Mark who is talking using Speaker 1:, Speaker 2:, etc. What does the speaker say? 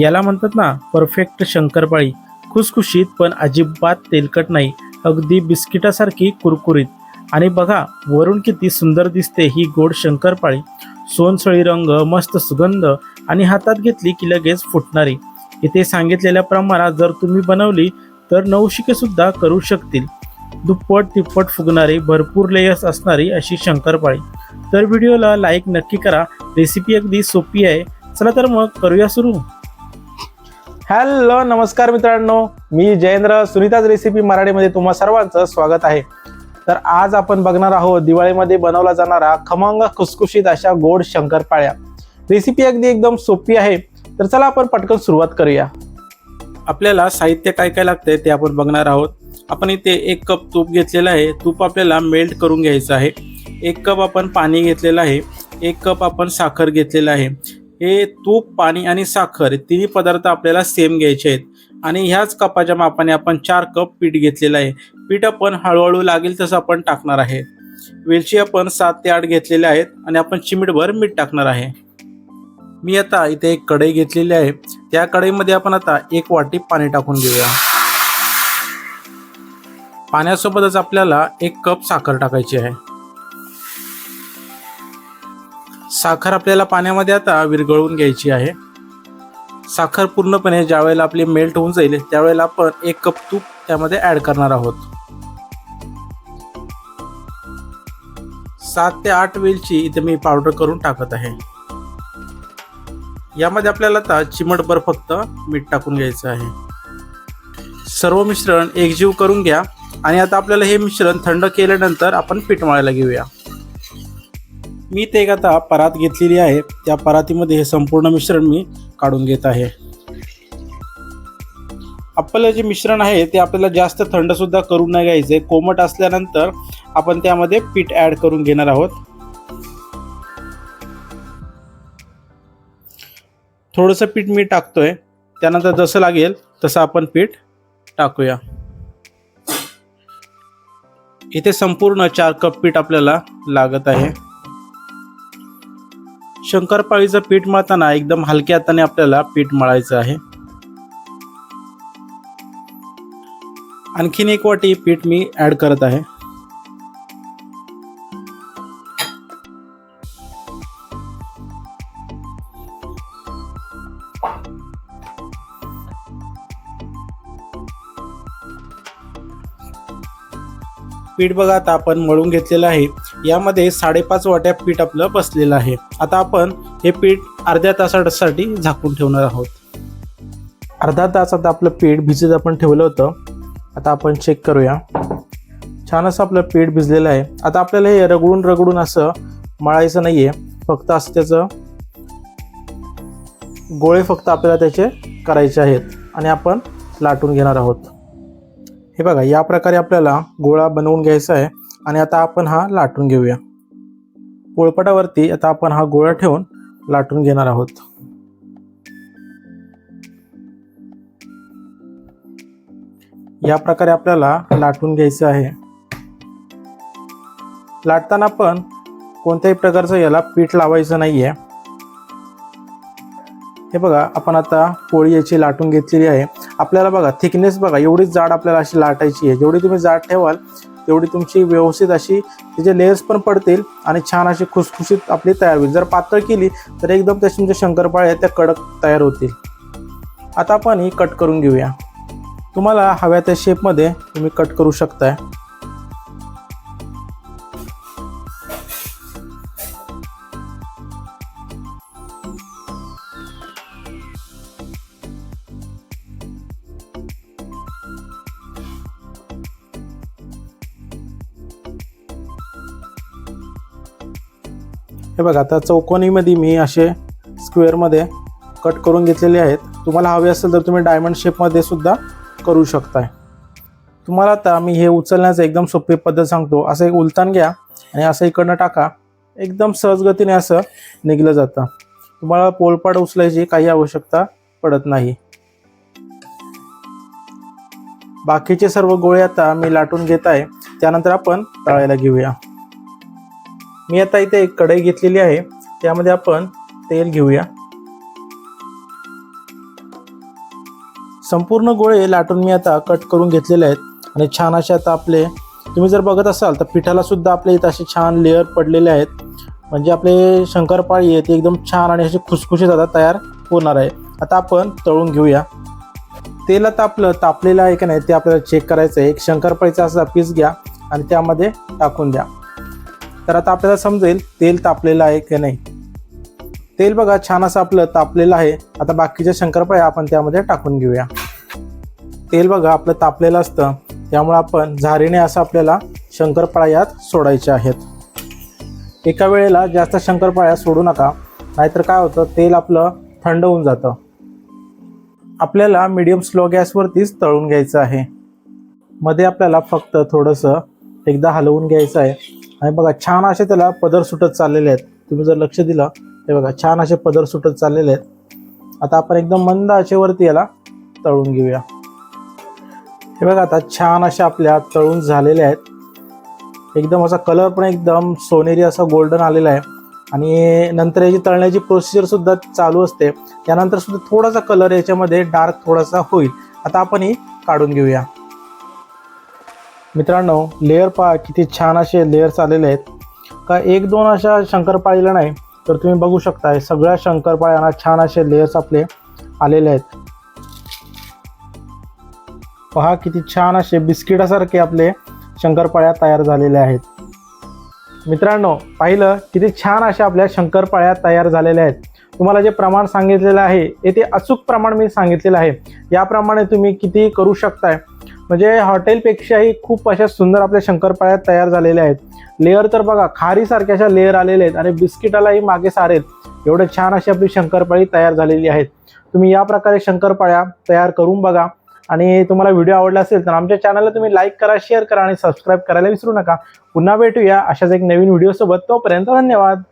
Speaker 1: याला म्हणतात ना परफेक्ट शंकरपाळी. खुसखुशीत पण अजिबात तेलकट नाही. अगदी बिस्किटासारखी कुरकुरीत. आणि बघा वरून किती सुंदर दिसते ही गोड शंकरपाळी. सोनसळी रंग मस्त सुगंध आणि हातात घेतली की लगेच फुटणारी. इथे सांगितलेल्या प्रमाणात जर तुम्ही बनवली तर नवशिके सुद्धा करू शकतील. दुप्पट तिप्पट फुगणारी भरपूर लेयर्स असणारी अशी शंकरपाळी. तर व्हिडिओला लाईक नक्की करा. रेसिपी अगदी सोपी आहे. चला तर मग करूया सुरू. हॅलो नमस्कार मित्रांनो. मी जयेंद्र सुनीताज रेसिपी मराठीमध्ये तुम्हा सर्वांचं स्वागत आहे. तर आज आपण बघणार आहोत दिवाळीमध्ये बनवला जाणारा खमंग खुसखुशीत अशा गोड शंकरपाळ्या रेसिपी अगदी एकदम सोपी आहे. तर चला आपण पटकन सुरुवात करूया. आपल्याला साहित्य काय काय लागतंय ते आपण बघणार आहोत. आपण इथे एक कप तूप घेतलेलं आहे. तूप आपल्याला मेल्ट करून घ्यायचं आहे. एक कप आपण पाणी घेतलेलं आहे. एक कप आपण साखर घेतलेलं आहे. हे तूप पाणी आणि साखर तिन्ही पदार्थ आपल्याला सेम घ्यायचे आहेत. आणि ह्याच कपाच्या मापाने आपण चार कप पीठ घेतलेलं आहे. पीठ आपण हळूहळू लागेल तसं आपण टाकणार आहे. वेलची आपण सात ते आठ घेतलेल्या आहेत आणि आपण चिमीटभर मीठ टाकणार आहे. मी आता इथे एक कढई घेतलेली आहे. त्या कढईमध्ये आपण आता एक वाटी पाणी टाकून घेऊया. पाण्यासोबतच आपल्याला एक कप साखर टाकायची आहे. साखर आपल्याला पाण्यामध्ये आता विरघळवून घ्यायची आहे. साखर पूर्णपणे ज्यावेळेला आपली मेल्ट होऊन जाईल त्यावेळेला आपण एक कप तूप त्यामध्ये ॲड करणार आहोत. सात ते आठ वेलची इथे मी पावडर करून टाकत आहे. यामध्ये आपल्याला आता चिमटभर फक्त मीठ टाकून घ्यायचं आहे. सर्व मिश्रण एकजीव करून घ्या. आणि आता आपल्याला हे मिश्रण थंड केल्यानंतर आपण पीठ मळायला घेऊया. मी ते एक आता परात घेतलेली आहे. त्या परातीमध्ये हे संपूर्ण मिश्रण मी काढून घेत आहे. आपलं जे मिश्रण आहे ते आपल्याला जास्त थंडसुद्धा करून नाही घ्यायचे कोमट असल्यानंतर आपण त्यामध्ये पीठ ॲड करून घेणार आहोत. थोडंसं पीठ मी टाकतोय. त्यानंतर जसं लागेल तसं आपण पीठ टाकूया. इथे संपूर्ण चार कप पीठ आपल्याला लागत आहे. शंकरपाळीचं पीठ मळताना एकदम हलक्या हाताने आपल्याला पीठ मळायचं आहे. आणखीन एक वाटी पीठ मी ॲड करत आहे. पीठ बघा आता आपण मळून घेतलेलं आहे. यामध्ये साडेपाच वाट्या पीठ आपलं बसलेलं आहे. आता आपण हे पीठ अर्ध्या तासासाठी झाकून ठेवणार आहोत. अर्धा तास आता आपलं पीठ भिजत आपण ठेवलं होतं. आता आपण चेक करूया. छान असं आपलं पीठ भिजलेलं आहे. आता आपल्याला हे रगडून रगडून असं मळायचं नाही आहे फक्त असं त्याचं गोळे फक्त आपल्याला त्याचे करायचे आहेत आणि आपण लाटून घेणार आहोत. हे बघा या प्रकारे आपल्याला गोळा बनवून घ्यायचा आहे. आणि आता आपण हा लाटून घेऊया. पोळपटावरती आता आपण हा गोळा ठेवून लाटून घेणार आहोत. या प्रकारे आपल्याला लाटून घ्यायचं आहे. लाटताना पण कोणत्याही प्रकारचं याला पीठ लावायचं नाही आहे हे बघा आपण आता पोळी याची लाटून घेतलेली आहे. आपल्याला बघा थिकनेस बघा एवढीच जाड आपल्याला अशी लाटायची आहे. जेवढी तुम्ही जाड ठेवाल तेवढी तुमची व्यवस्थित अशी त्याचे लेयर्स पण पडतील आणि छान अशी खुसखुशीत आपली तयार होईल. जर पातळ केली तर एकदम त्याची तुमचे म्हणजे शंकरपाळ्या त्या कडक तयार होतील. आता आपण ही कट करून घेऊया. तुम्हाला हव्या त्या शेपमध्ये तुम्ही कट करू शकताय. हे बघा आता चौकोनीमध्ये मी असे स्क्वेअरमध्ये कट करून घेतलेले आहेत. तुम्हाला हवे असेल तर तुम्ही डायमंड शेपमध्ये सुद्धा करू शकताय. तुम्हाला आता मी हे उचलण्याचं एकदम सोपी पद्धत सांगतो. असं एक उलतान घ्या आणि असं इकडनं टाका. एकदम सहजगतीने असं निघलं जातं. तुम्हाला पोलपाड उचलायची काही आवश्यकता पडत नाही. बाकीचे सर्व गोळे आता मी लाटून घेत आहे. त्यानंतर आपण तळायला घेऊया. मी आता इथे एक कढई घेतलेली आहे. त्यामध्ये आपण तेल घेऊया. संपूर्ण गोळे लाटून मी आता कट करून घेतलेले आहेत. आणि छान असे आता आपले तुम्ही जर बघत असाल तर पिठाला सुद्धा आपले इथं असे छान लेअर पडलेले आहेत. म्हणजे आपले शंकरपाळी आहे ती एकदम छान आणि अशी खुसखुशीत आता तयार होणार आहे. आता आपण तळून घेऊया. तेल आता आपलं तापलेलं आहे का नाही ते आपल्याला चेक करायचं आहे एक शंकरपाळीचा असा पीस घ्या आणि त्यामध्ये टाकून द्या. तर आता आपल्याला समजेल तेल तापलेलं आहे की नाही. तेल बघा छान असं आपलं तापलेलं आहे. आता बाकीच्या शंकरपाळ्या आपण त्यामध्ये टाकून घेऊया. तेल बघा आपलं तापलेलं असतं. त्यामुळे आपण झारीने असं आपल्याला शंकरपाळ्या यात सोडायच्या आहेत. एका वेळेला जास्त शंकरपाळ्या सोडू नका. नाहीतर काय होतं तेल आपलं थंड होऊन जातं. आपल्याला मिडियम स्लो गॅसवरतीच तळून घ्यायचं आहे. मध्ये आपल्याला फक्त थोडंसं एकदा हलवून घ्यायचं आहे. आणि बघा छान असे त्याला पदर सुटत चाललेले आहेत. तुम्ही जर लक्ष दिलं ते बघा छान असे पदर सुटत चाललेले आहेत. आता आपण एकदम मंद आचेवरती याला तळून घेऊया. हे बघा आता छान अशा आपल्या तळून झालेल्या आहेत. एकदम असा कलर पण एकदम सोनेरी असा गोल्डन आलेला आहे. आणि नंतर याची तळण्याची प्रोसिजर सुद्धा चालू असते. त्यानंतर सुद्धा थोडासा कलर याच्यामध्ये डार्क थोडासा होईल. आता आपण ही काढून घेऊया. मित्रांनो लेअर पहा किती छान असे लेअर्स आलेले आहेत. का एक दोन अशा शंकरपाळीला नाही तर तुम्ही बघू शकताय सगळ्या शंकरपाळ्यांना छान असे लेअर्स आपले आलेले आहेत. पहा किती छान असे बिस्किटासारखे आपले शंकरपाळ्या तयार झालेल्या आहेत. मित्रांनो पाहिलं किती छान अशा आपल्या शंकरपाळ्या तयार झालेल्या आहेत. तुम्हाला जे प्रमाण सांगितलेलं आहे येथे ते अचूक प्रमाण मी सांगितलेलं आहे. याप्रमाणे तुम्ही किती करू शकताय म्हणजे हॉटेलपेक्षाही खूप अशा सुंदर आपल्या शंकरपाळ्या तयार झालेल्या आहेत. लेअर तर बघा खारीसारख्या अशा लेअर आलेले आहेत आणि बिस्किटालाही मागे सारेत एवढे छान अशी आपली शंकरपाळी तयार झालेली आहेत. तुम्ही या प्रकारे शंकरपाळ्या तयार करून बघा. आणि तुम्हाला व्हिडिओ आवडला असेल तर आमच्या चॅनलला तुम्ही लाईक करा शेअर करा आणि सबस्क्राईब करायला विसरू नका. पुन्हा भेटूया अशाच एक नवीन व्हिडिओसोबत तोपर्यंत धन्यवाद.